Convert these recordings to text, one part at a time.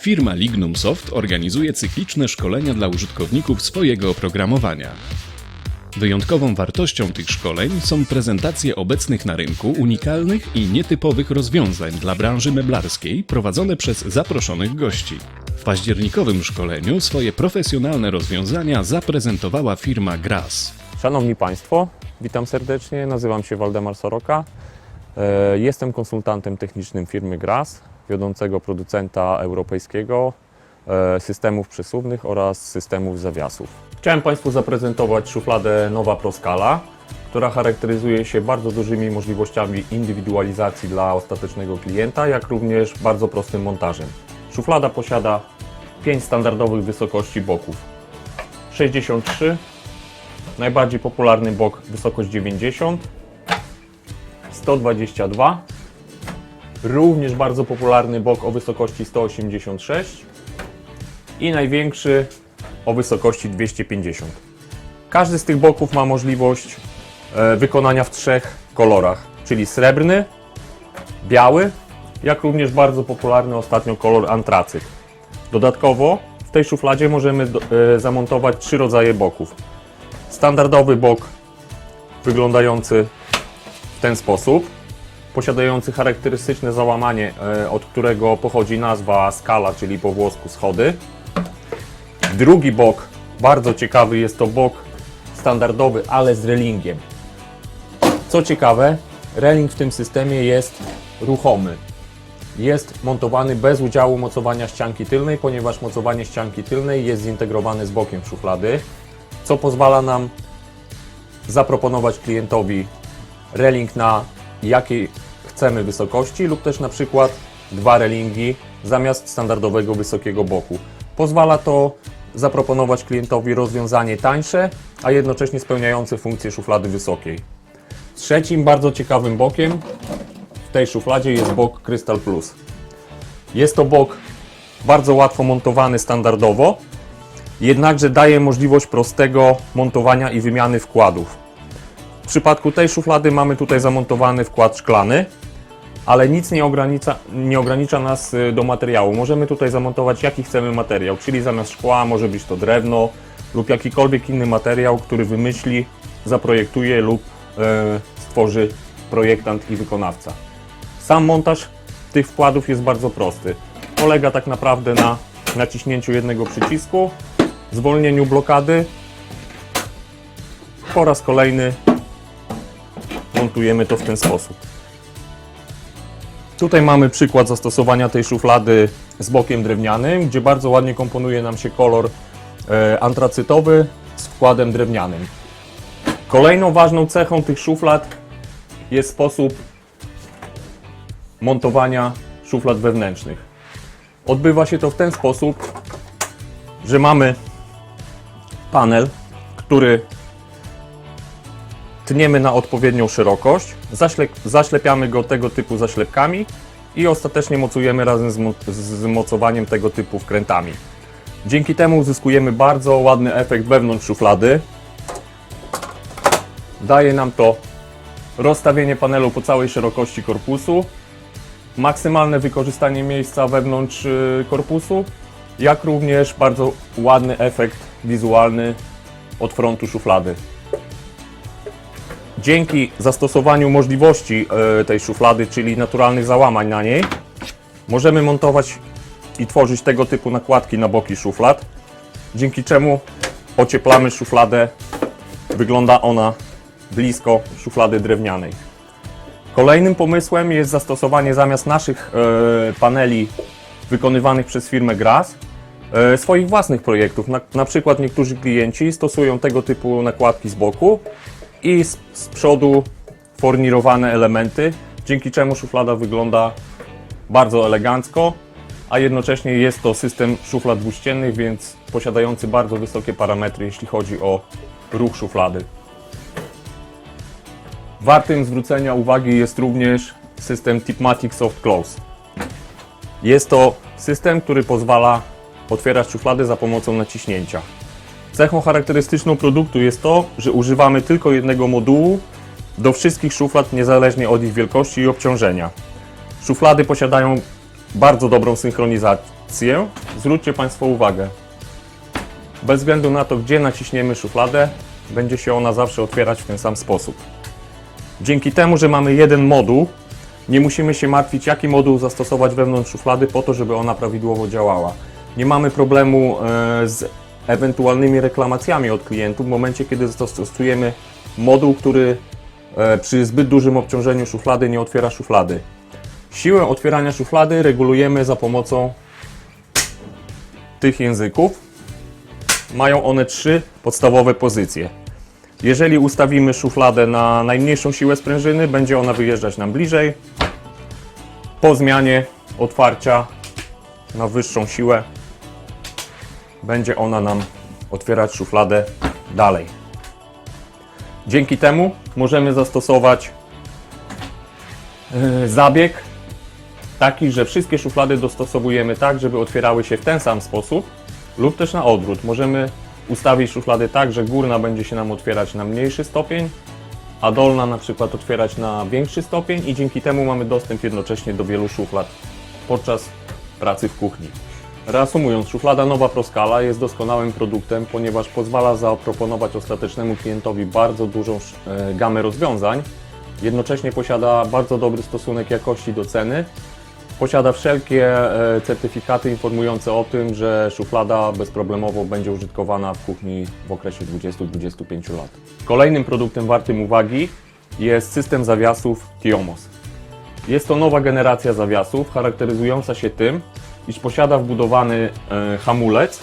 Firma Lignum Soft organizuje cykliczne szkolenia dla użytkowników swojego oprogramowania. Wyjątkową wartością tych szkoleń są prezentacje obecnych na rynku unikalnych i nietypowych rozwiązań dla branży meblarskiej prowadzone przez zaproszonych gości. W październikowym szkoleniu swoje profesjonalne rozwiązania zaprezentowała firma Gras. Szanowni Państwo, witam serdecznie. Nazywam się Waldemar Soroka. E, Jestem konsultantem technicznym firmy GRAS, wiodącego producenta europejskiego e, systemów przesuwnych oraz systemów zawiasów. Chciałem Państwu zaprezentować szufladę Nowa Proscala, która charakteryzuje się bardzo dużymi możliwościami indywidualizacji dla ostatecznego klienta, jak również bardzo prostym montażem. Szuflada posiada 5 standardowych wysokości boków. 63, Najbardziej popularny bok wysokość 90, 122, również bardzo popularny bok o wysokości 186 i największy o wysokości 250. Każdy z tych boków ma możliwość e, wykonania w trzech kolorach, czyli srebrny, biały, jak również bardzo popularny ostatnio kolor antracyt. Dodatkowo w tej szufladzie możemy e, zamontować trzy rodzaje boków standardowy bok wyglądający ten sposób, posiadający charakterystyczne załamanie, e, od którego pochodzi nazwa skala, czyli po włosku schody. Drugi bok, bardzo ciekawy, jest to bok standardowy, ale z relingiem. Co ciekawe, reling w tym systemie jest ruchomy. Jest montowany bez udziału mocowania ścianki tylnej, ponieważ mocowanie ścianki tylnej jest zintegrowane z bokiem szuflady co pozwala nam zaproponować klientowi reling na jakiej chcemy wysokości lub też na przykład dwa relingi zamiast standardowego wysokiego boku. Pozwala to zaproponować klientowi rozwiązanie tańsze, a jednocześnie spełniające funkcję szuflady wysokiej. Trzecim bardzo ciekawym bokiem w tej szufladzie jest bok Crystal Plus. Jest to bok bardzo łatwo montowany standardowo, jednakże daje możliwość prostego montowania i wymiany wkładów. W przypadku tej szuflady mamy tutaj zamontowany wkład szklany, ale nic nie ogranicza, nie ogranicza nas y, do materiału. Możemy tutaj zamontować jaki chcemy materiał, czyli zamiast szkła może być to drewno lub jakikolwiek inny materiał, który wymyśli, zaprojektuje lub e, stworzy projektant i wykonawca. Sam montaż tych wkładów jest bardzo prosty. Polega tak naprawdę na naciśnięciu jednego przycisku zwolnieniu blokady. Po raz kolejny montujemy to w ten sposób. Tutaj mamy przykład zastosowania tej szuflady z bokiem drewnianym, gdzie bardzo ładnie komponuje nam się kolor e, antracytowy z wkładem drewnianym. Kolejną ważną cechą tych szuflad jest sposób montowania szuflad wewnętrznych. Odbywa się to w ten sposób, że mamy panel, który tniemy na odpowiednią szerokość, zaślep, zaślepiamy go tego typu zaślepkami i ostatecznie mocujemy razem z, mo z mocowaniem tego typu wkrętami. Dzięki temu uzyskujemy bardzo ładny efekt wewnątrz szuflady. Daje nam to rozstawienie panelu po całej szerokości korpusu, maksymalne wykorzystanie miejsca wewnątrz y, korpusu, jak również bardzo ładny efekt wizualny od frontu szuflady. Dzięki zastosowaniu możliwości e, tej szuflady, czyli naturalnych załamań na niej, możemy montować i tworzyć tego typu nakładki na boki szuflad, dzięki czemu ocieplamy szufladę. Wygląda ona blisko szuflady drewnianej. Kolejnym pomysłem jest zastosowanie zamiast naszych e, paneli wykonywanych przez firmę Gras e, swoich własnych projektów. Na, na przykład niektórzy klienci stosują tego typu nakładki z boku i z, z przodu fornirowane elementy, dzięki czemu szuflada wygląda bardzo elegancko, a jednocześnie jest to system szuflad dwuściennych, więc posiadający bardzo wysokie parametry, jeśli chodzi o ruch szuflady. Wartym zwrócenia uwagi jest również system Tipmatic Soft Close. Jest to system, który pozwala otwierać szuflady za pomocą naciśnięcia. Cechą charakterystyczną produktu jest to, że używamy tylko jednego modułu do wszystkich szuflad, niezależnie od ich wielkości i obciążenia. Szuflady posiadają bardzo dobrą synchronizację. Zwróćcie Państwo uwagę. Bez względu na to, gdzie naciśniemy szufladę, będzie się ona zawsze otwierać w ten sam sposób. Dzięki temu, że mamy jeden moduł, nie musimy się martwić, jaki moduł zastosować wewnątrz szuflady po to, żeby ona prawidłowo działała. Nie mamy problemu e, z ewentualnymi reklamacjami od klientów w momencie, kiedy zastosujemy moduł, który e, przy zbyt dużym obciążeniu szuflady nie otwiera szuflady. Siłę otwierania szuflady regulujemy za pomocą tych języków. Mają one trzy podstawowe pozycje. Jeżeli ustawimy szufladę na najmniejszą siłę sprężyny, będzie ona wyjeżdżać nam bliżej. Po zmianie otwarcia na wyższą siłę, będzie ona nam otwierać szufladę dalej. Dzięki temu możemy zastosować e, zabieg taki, że wszystkie szuflady dostosowujemy tak, żeby otwierały się w ten sam sposób lub też na odwrót. Możemy ustawić szuflady tak, że górna będzie się nam otwierać na mniejszy stopień, a dolna na przykład otwierać na większy stopień i dzięki temu mamy dostęp jednocześnie do wielu szuflad podczas pracy w kuchni. Reasumując, szuflada Nowa Proskala jest doskonałym produktem, ponieważ pozwala zaproponować ostatecznemu klientowi bardzo dużą e, gamę rozwiązań. Jednocześnie posiada bardzo dobry stosunek jakości do ceny. Posiada wszelkie e, certyfikaty informujące o tym, że szuflada bezproblemowo będzie użytkowana w kuchni w okresie 20-25 lat. Kolejnym produktem wartym uwagi jest system zawiasów Tiomos. Jest to nowa generacja zawiasów, charakteryzująca się tym, iż posiada wbudowany e, hamulec,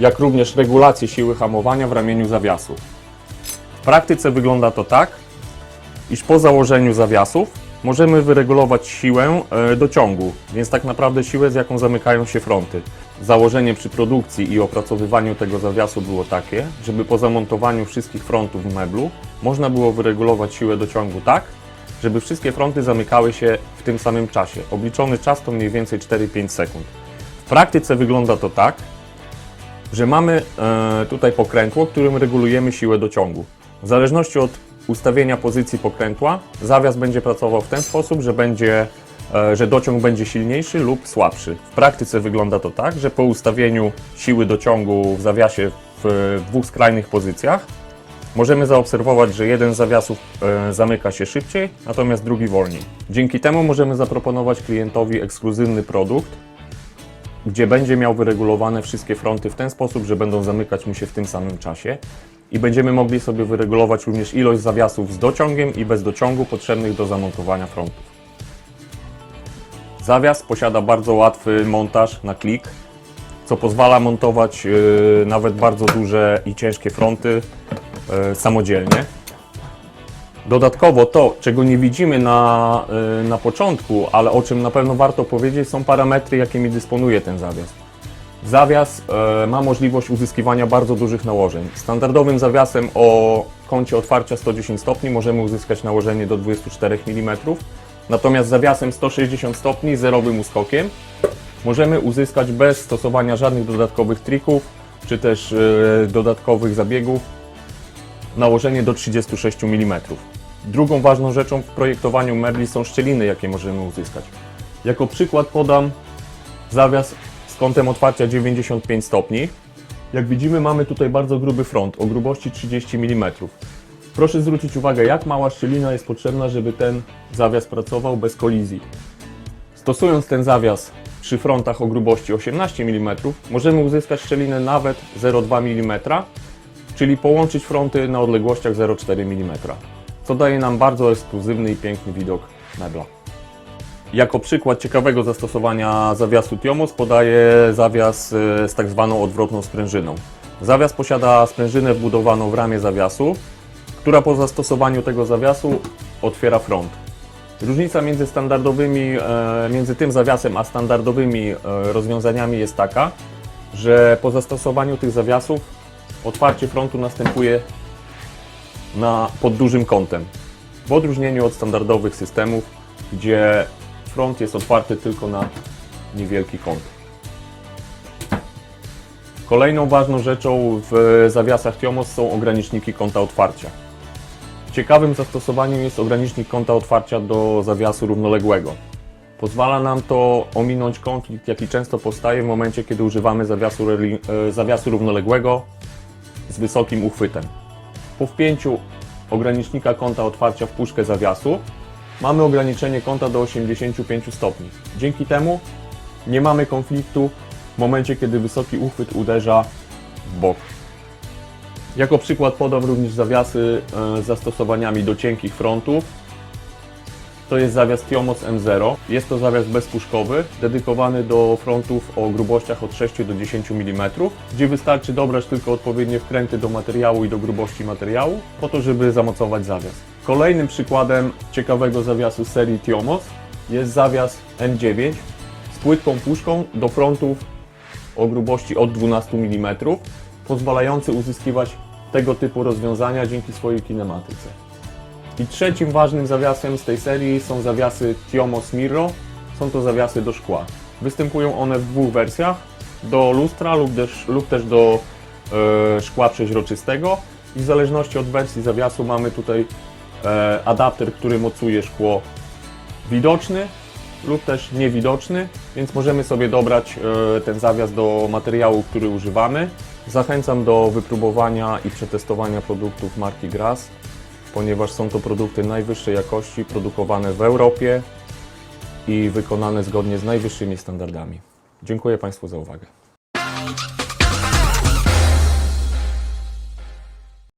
jak również regulację siły hamowania w ramieniu zawiasu. W praktyce wygląda to tak, iż po założeniu zawiasów możemy wyregulować siłę e, dociągu, więc tak naprawdę siłę, z jaką zamykają się fronty. Założenie przy produkcji i opracowywaniu tego zawiasu było takie, żeby po zamontowaniu wszystkich frontów w meblu można było wyregulować siłę dociągu tak, żeby wszystkie fronty zamykały się w tym samym czasie. Obliczony czas to mniej więcej 4-5 sekund. W praktyce wygląda to tak, że mamy e, tutaj pokrętło, którym regulujemy siłę dociągu. W zależności od ustawienia pozycji pokrętła, zawias będzie pracował w ten sposób, że, będzie, e, że dociąg będzie silniejszy lub słabszy. W praktyce wygląda to tak, że po ustawieniu siły dociągu w zawiasie w dwóch skrajnych pozycjach, możemy zaobserwować, że jeden z zawiasów e, zamyka się szybciej, natomiast drugi wolniej. Dzięki temu możemy zaproponować klientowi ekskluzywny produkt, gdzie będzie miał wyregulowane wszystkie fronty w ten sposób, że będą zamykać mu się w tym samym czasie i będziemy mogli sobie wyregulować również ilość zawiasów z dociągiem i bez dociągu potrzebnych do zamontowania frontów. Zawias posiada bardzo łatwy montaż na klik, co pozwala montować yy, nawet bardzo duże i ciężkie fronty samodzielnie. Dodatkowo to, czego nie widzimy na, y, na początku, ale o czym na pewno warto powiedzieć, są parametry, jakimi dysponuje ten zawias. Zawias e, ma możliwość uzyskiwania bardzo dużych nałożeń. Standardowym zawiasem o kącie otwarcia 110 stopni możemy uzyskać nałożenie do 24 mm, natomiast zawiasem 160 stopni zerowym uskokiem możemy uzyskać bez stosowania żadnych dodatkowych trików czy też e, dodatkowych zabiegów nałożenie do 36 mm. Drugą ważną rzeczą w projektowaniu mebli są szczeliny, jakie możemy uzyskać. Jako przykład podam zawias z kątem otwarcia 95 stopni. Jak widzimy mamy tutaj bardzo gruby front o grubości 30 mm. Proszę zwrócić uwagę jak mała szczelina jest potrzebna, żeby ten zawias pracował bez kolizji. Stosując ten zawias przy frontach o grubości 18 mm możemy uzyskać szczelinę nawet 0,2 mm czyli połączyć fronty na odległościach 0,4 mm, co daje nam bardzo ekskluzywny i piękny widok mebla. Jako przykład ciekawego zastosowania zawiasu Tiomos podaję zawias e, z tak zwaną odwrotną sprężyną. Zawias posiada sprężynę wbudowaną w ramię zawiasu, która po zastosowaniu tego zawiasu otwiera front. Różnica między standardowymi, e, między tym zawiasem a standardowymi e, rozwiązaniami jest taka, że po zastosowaniu tych zawiasów otwarcie frontu następuje na, pod dużym kątem. W odróżnieniu od standardowych systemów, gdzie front jest otwarty tylko na niewielki kąt. Kolejną ważną rzeczą w zawiasach Tiomos są ograniczniki kąta otwarcia. Ciekawym zastosowaniem jest ogranicznik kąta otwarcia do zawiasu równoległego. Pozwala nam to ominąć konflikt, jaki często powstaje w momencie, kiedy używamy zawiasu, e, zawiasu równoległego z wysokim uchwytem. Po wpięciu ogranicznika kąta otwarcia w puszkę zawiasu mamy ograniczenie kąta do 85 stopni. Dzięki temu nie mamy konfliktu w momencie, kiedy wysoki uchwyt uderza w bok. Jako przykład podam również zawiasy e, z zastosowaniami do cienkich frontów. To jest zawias Tiomos M0. Jest to zawias bezpuszkowy, dedykowany do frontów o grubościach od 6 do 10 mm, gdzie wystarczy dobrać tylko odpowiednie wkręty do materiału i do grubości materiału, po to, żeby zamocować zawias. Kolejnym przykładem ciekawego zawiasu serii Tiomos jest zawias N9 z płytką puszką do frontów o grubości od 12 mm, pozwalający uzyskiwać tego typu rozwiązania dzięki swojej kinematyce. I trzecim ważnym zawiasem z tej serii są zawiasy Tiomos Mirro. Są to zawiasy do szkła. Występują one w dwóch wersjach, do lustra lub też, lub też do e, szkła przeźroczystego. I w zależności od wersji zawiasu mamy tutaj e, adapter, który mocuje szkło widoczny lub też niewidoczny, więc możemy sobie dobrać e, ten zawias do materiału, który używamy. Zachęcam do wypróbowania i przetestowania produktów marki Gras, ponieważ są to produkty najwyższej jakości, produkowane w Europie i wykonane zgodnie z najwyższymi standardami. Dziękuję Państwu za uwagę.